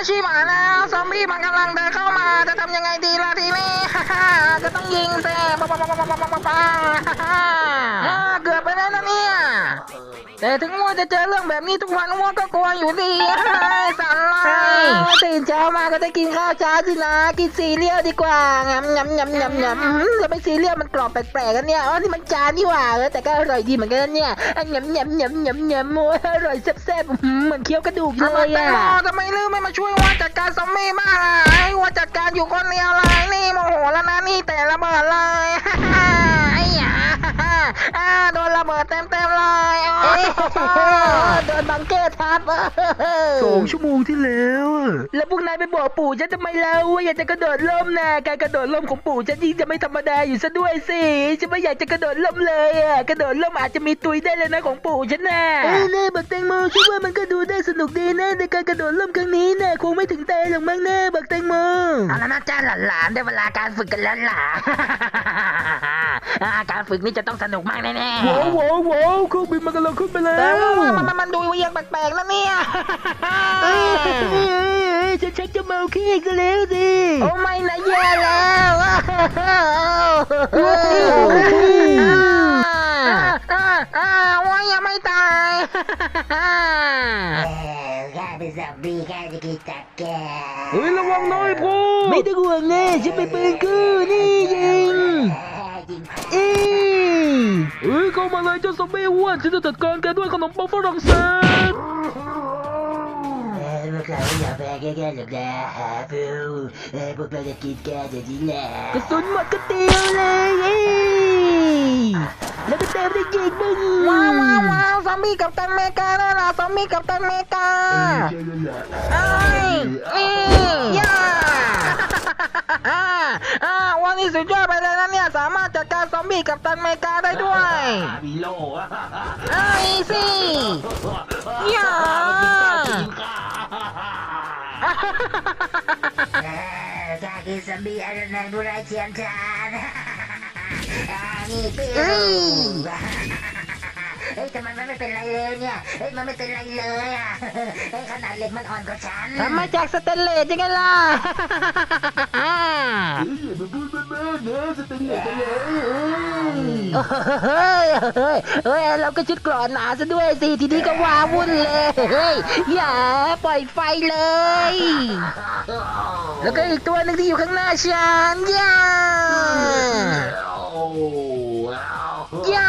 าชีพหมาแล้วซอมบี้มันกำลังเดินเข้ามา จะทำยังไงดีล่ะทีนี้จะต้องยิงเซ่ปังปังปังปังปังปังปังเกื แต่ถึงว่าจะเจอเรื่องแบบนี้ทุกวันว่าก็กลัวอยู่ดีสั่นเลยตื่นเช้ามาก็ได้กินข้าวเช้าสินะ กินซีเรียลดีกว่างำงำงำงำงำอืมแล้วไม่ซีเรียลมันกรอบแปลกๆกันเนี่ยอ๋อนี่มันจานนี่หว่าเออแต่ก็อร่อยดีเหมือนกันนะเนี่ยอะงำงำงำงำงำโอ้ยอร่อยแซ่บๆอื้อหือเหมือนเคี้ยวกระดูกเลยอะทำไมลืมไม่มาช่วยว่าจัดการซอมบี้บ้างอะไอ้ว่าจัดการอยู่คนเดียวเลยนี่โมโหแล้วนะนี่แต่ระเบิดเลย โอ้ยโดนบังเกอร์ทับสองชั่วโมงที่แล้วอะแล้วพวกนายไปบอกปู่ฉันทำไมเล่าว่าอยากจะกระโดดร่มนะการกระโดดร่มของปู่ฉันยิ่งจะไม่ธรรมดาอยู่ซะด้วยสิฉันไม่อยากจะกระโดดร่มเลยอะกระโดดร่มอาจจะมีตุยได้เลยนะของปู่ฉันน่ะเอ้ยเน่บักแตงโมคิดว่ามันก็ดูได้สนุกดีนะในการกระโดดร่มครั้งนี้น่ะคงไม่ถึงตายหรอกมั้งเน่บักแตงโมเอาละนะจ้าหลานๆได้เวลาการฝึกกันแล้วล่ะการฝึกนี้จะต้องสนุกมากแน่ๆว้าวว้าวว้าวเครื่องบินมันกำลังขึ้นไปแล้แต่ว่ามันมันมันดูยังแปลกๆแล้วเนี่ยเอ้ยเอ้ยเอ้ยเอ้ยฉันชักจะเมาเค้กซะแล้วสิโอ้ไม่นะแย่แล้วว่ายังไม่ตายข้าเป็นซอมบี้ข้าจะกินตับแกเฮ้ยระวังหน่อยพ่อไม่ต้องห่วงนะฉันเป็นปืนกู้นี่ยิงจริงอี เฮ้ยเข้ามาเลยเจ้าซอมบี้อ้วนฉันจะจัดการแกด้วยขนมปังฝรั่งเศสพวกเราไม่าแพ้แค่แค่หรอกนะฮะพูเอพวกเราจะกินแกเดี๋ยวนี้แหละกระสุนหมดก็เตียวเลยเอ้แล้วก็เต็มได้ยิงมึงว้าวว้าวว้าวซอมบี้กับตันเมกาแล้วล่ะซอมบี้กับตันเมกาไอ้เอ้ยย่า อ่าวันนี้สุดยอดไปเลยนะเนี่ย สามารถจัดการซอมบี้กับตันเมกาได้ด้วยมีโล่อะไอ้สิย่าเออข้าคือซอมบี้อารนันต์บุไรเชียมชาญอ่านี่ปิ้ว เฮ้ยทำไมมันไม่เป็นไรเลยเนี่ยเฮ้ยมันไม่เป็นไรเลยอะเฮ้ยขนาดเหล็กมันอ่อนกว่าฉันทำมาจากสเตนเลสยังไงล่ะเฮ้ยเฮ้ยเฮ้ยเราก็ชุดกรอนหนาซะด้วยสิทีนี้ก็ว้าวุ่นเลยเฮ้ยอย่าปล่อยไฟเลย แล้วก็อีกตัวหนึงที่อยู่ข้างหน้าฉันอย่าโอ้ว้าวอย่า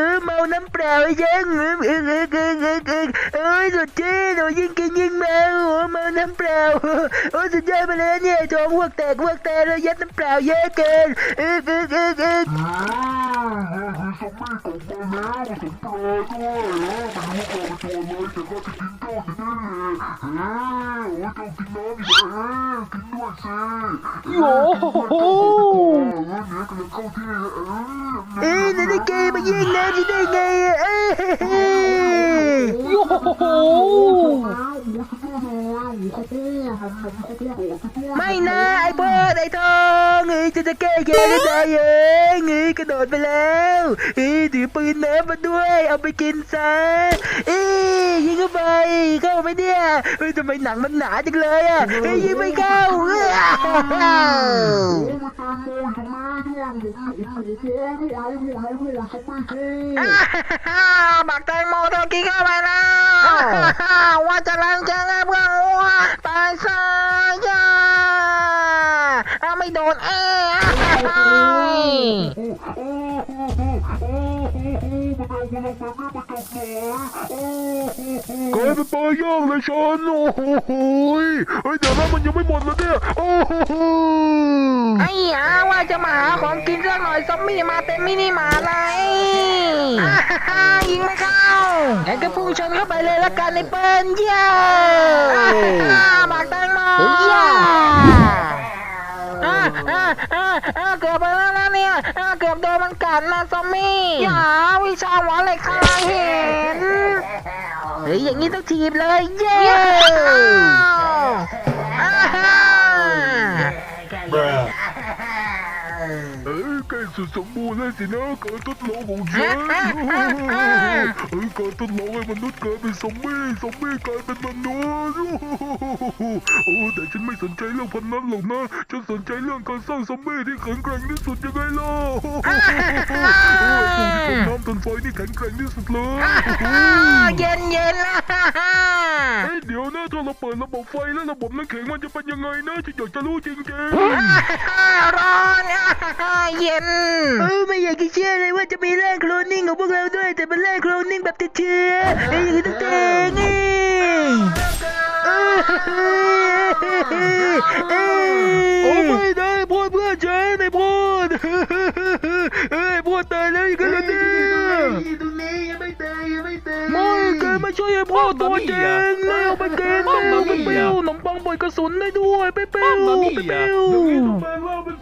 เออเมาน้ำเปล่ายังเออเออเออเออเออเออเออสุดที่หนูยิ่งกินยิ่งเมาเมาน้ำเปล่าโอ้สุดยอดไปเลยเนี่ยจองวกแตกวกแตกเลยยัดน้ำเปล่าเยอะเกินเออเออเออเออสมไม่ตกมาแล้วสอตัวด้วยเนาะมันรู้ความเป็นตัวเลยแต่ก็จะกินข้าวจะเด้เลยเฮ้ยโอ้ยเจ้ากินน้ำอีกแล้วเฮ้ยกินด้วยสิโอ้โหเออเนี่ยกำลังเข้าที่เออเออในเกมมันยิ่งนะำฉันได้ไงเอ้ยโอ้โหไม่นะ จะจะแก้แค้นให้ได้เองเอ้ยกระโดดไปแล้วเอ้ยถือปืนน้ำมาด้วย เอาไปกินซะเอ้ยยิงเข้าไปเข้าไปเนี่ยเฮ้ยทำไมหนังมันหนาจังเลยอะเฮ้ยยิงไม่เข้าเอ้ยอ้าวบักแตงโมโดนกินเข้าไปแล้วว่าจะล้างแจ้งให้เพื่อนวัวตายซะย่าอ้าวไม่ โดนเอ้ยกลายเป็นปลาย่างเลยฉันโอ้โหเฮ้ยเดี๋ยวนะมันยังไม่หมดแล้วเนี่ยโอ้โหไอ้หาว่าจะมาหาของกินสักหน่อยซอมบี้มาเต็มมินิมาเลยยิงไม่เข้างั้นก็พุ่งชนเข้าไปเลยละกันในเปิ้ลเย้อ่าบักแตงโมเย้ อ่าอ่าเกือบไปแล้วนะเนี่ยอ่าเกือบโดนมันกัดนะซอมมี่อย่าวิชาหัวเลยข้าเห็นเฮ้ยอย่างนี้ต้องทีบเลย เย้ สุดสมบูรณ์เลยสินะการทดลองของฉันเฮ้ยการทดลองให้มนุษย์กลายเป็นซอมบี้ซอมบี้กลายเป็นมนุษย์โอ้แต่ฉันไม่สนใจเรื่องพันนั้นหรอกนะ ฉันสนใจเรื่องการสร้างซอมบี้ที่แข็งแกร่งที่สุดยังไงล่ะโอ้ยผู้ที่ทนน้ำทนไฟนี่แข็งแกร่งที่สุดเลยเย็นเย็นๆนะเฮ้ยเดี๋ยวนะถ้าเราเปิดระบบไฟแล้วระบบน้ำแข็งมันจะเป็นยังไงนะฉันอยากจะรู้จริงร้อน เย็นเออไม่อยากจะเชื่อเลยว่าจะมีร่างโคลนนิ่งของพวกเราด้วย แต่เป็นร่างโคลนนิ่งแบบติดเชื้อไอ้ยอย่างนี้ต้องเก่งเองเออเออๆโอ้ไม่ได้พูดเพื่อนฉันไอ้พูดเอ้ยพูดตายแล้วอีกแล้วเนี่ยตรงนี้ยังไม่ตายยังไม่ตายไม่แกไม่ช่วยไอ้พ่อตัวจริงแล้วไปเกม mamma ไป mia เปรี้ยวขนมปังบอยกระสุนได้ด้วยไปเปรี้ยว mamma ไป mia เปรี้ยวอย่างนี้ทำไมว่าเป็น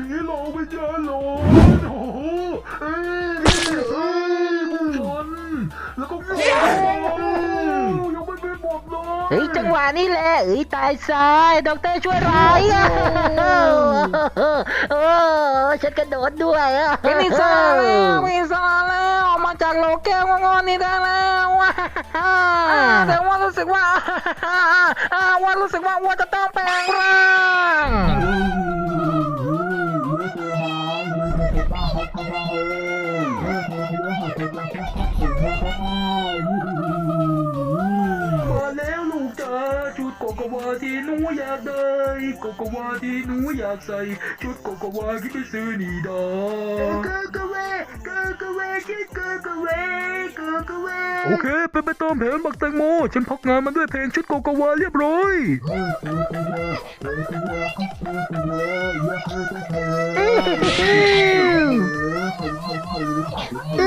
ผีหลอกวิญญาณหลอนโอ้โหเอ้ยเอ้ยผู้ชนแล้วก็กูยังไม่เป็นหมดเลย เฮ้ยจังหวะนี้แหละเอ้ยตายซ้ายด็อกเตอร์ช่วยร้ายอะเออฉันกระโดดด้วยอะมีซาแล้วมีซาแล้วออกมาจากโลแก้วงอนนี่ได้แล้วแต่ว่ารู้สึกว่าว่ารู้สึกว่าว่าจะต้อง โกโกวาที่หนูอยากใส่ชุดโกโกวาที่ไปซื้อนี่ดากูกูเวกูกูเวชื่อกูกูเวกูกูเวโอเค เป็นไปตามแผนบักแตงโม ฉันพักงานมาด้วยเพลงชุดโกโกวาเรียบร้อยเ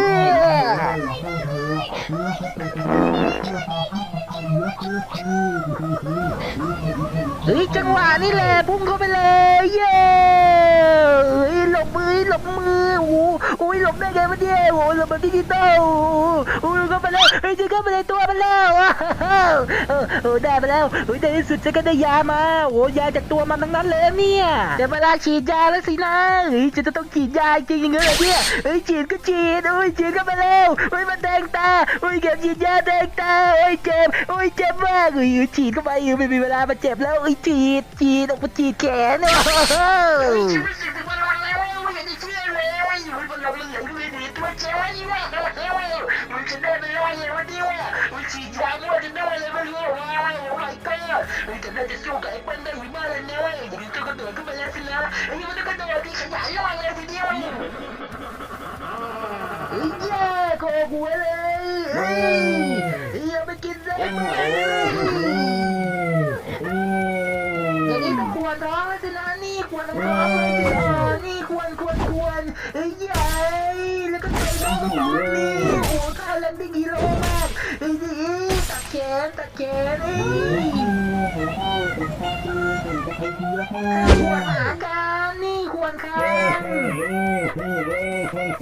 เฮ้ยจังหวะนี่แหละพุ่งเข้าไปเลยเย้ บมือหลบมือโอ้โหโอ้ยหลบได้ไงวะเนี่ยโอ้ยหลบแบบดิจิตอลโอ้ยเข้าไปแล้วเฮ้ยจะเข้าไปในตัวมันแล้วอ้าวเออเออได้มาแล้วเฮ้ยในที่สุดฉันก็ได้ยามาโอ้ยยาจากตัวมันทั้งนั้นเลยเนี่ยแต่เวลาฉีดยาแล้วสินะเฮ้ยจะต้องฉีดยาจริงอย่างเงี้ยเหรเนี่ยเฮ้ยฉีดก็ฉีดโอ้ยฉีดเข้าไปแล้วเฮ้ยมันแดงตาโอ้ยเก็บฉีดยาแดงตาโอ้ยเจ็บโอ้ยเจ็บมากเฮ้ยฉีดเข้าไปไม่มีเวลามาเจ็บแล้วเอ้ยฉีดฉีดออกมาฉีดแขนโอ้โเฮ้ยแย่คอหัวเลยเฮ้ยอย่าไปกินซะอย่ อ้ข้าเล่นได้กี่โลมากเฮ้ยดิตัดแขนตัดแขนเฮ้ยควรหาการนี่ควรคันเ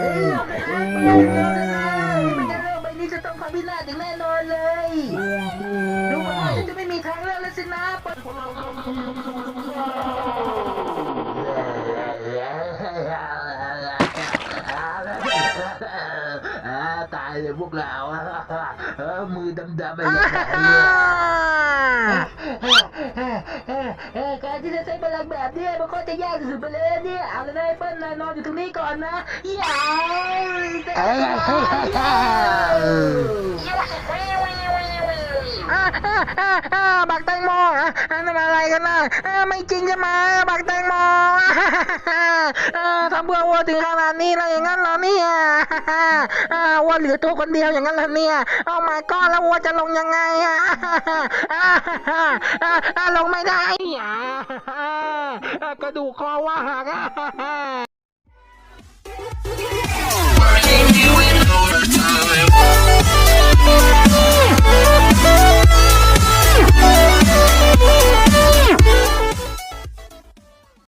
อ้ยเอาไปนะไม่ได้นะไม่ได้เรื่องใบนี้จะต้องความพินาศอย่างแน่นอนเลยดูเหมือนว่าฉันจะไม่มีทางเลือกแล้วสินะ ตายเลยพวกเรามือดำๆไปเลยการที่จะใช้พลังแบบนี้มันก็จะยากสุดๆไปเลยเนี่ยเอาเลยนะเปิ้ลนายนอนอยู่ตรงนี้ก่อนนะยาวบักแตงโมอะนั่นอะไรกันนะ ไม่จริงใช่ไหมบักแตงโมอ่าทำเพื่อวัวถึงขนาดนี้แล้วอย่างนั้นเหรอเนี่ยอ่าวัวเหลือตัวคนเดียวอย่างนั้นเหรอเนี่ยเอามาก้อนแล้ววัวจะลงยังไงอะลงไม่ได้อ่ากระดูกคอว่าหัก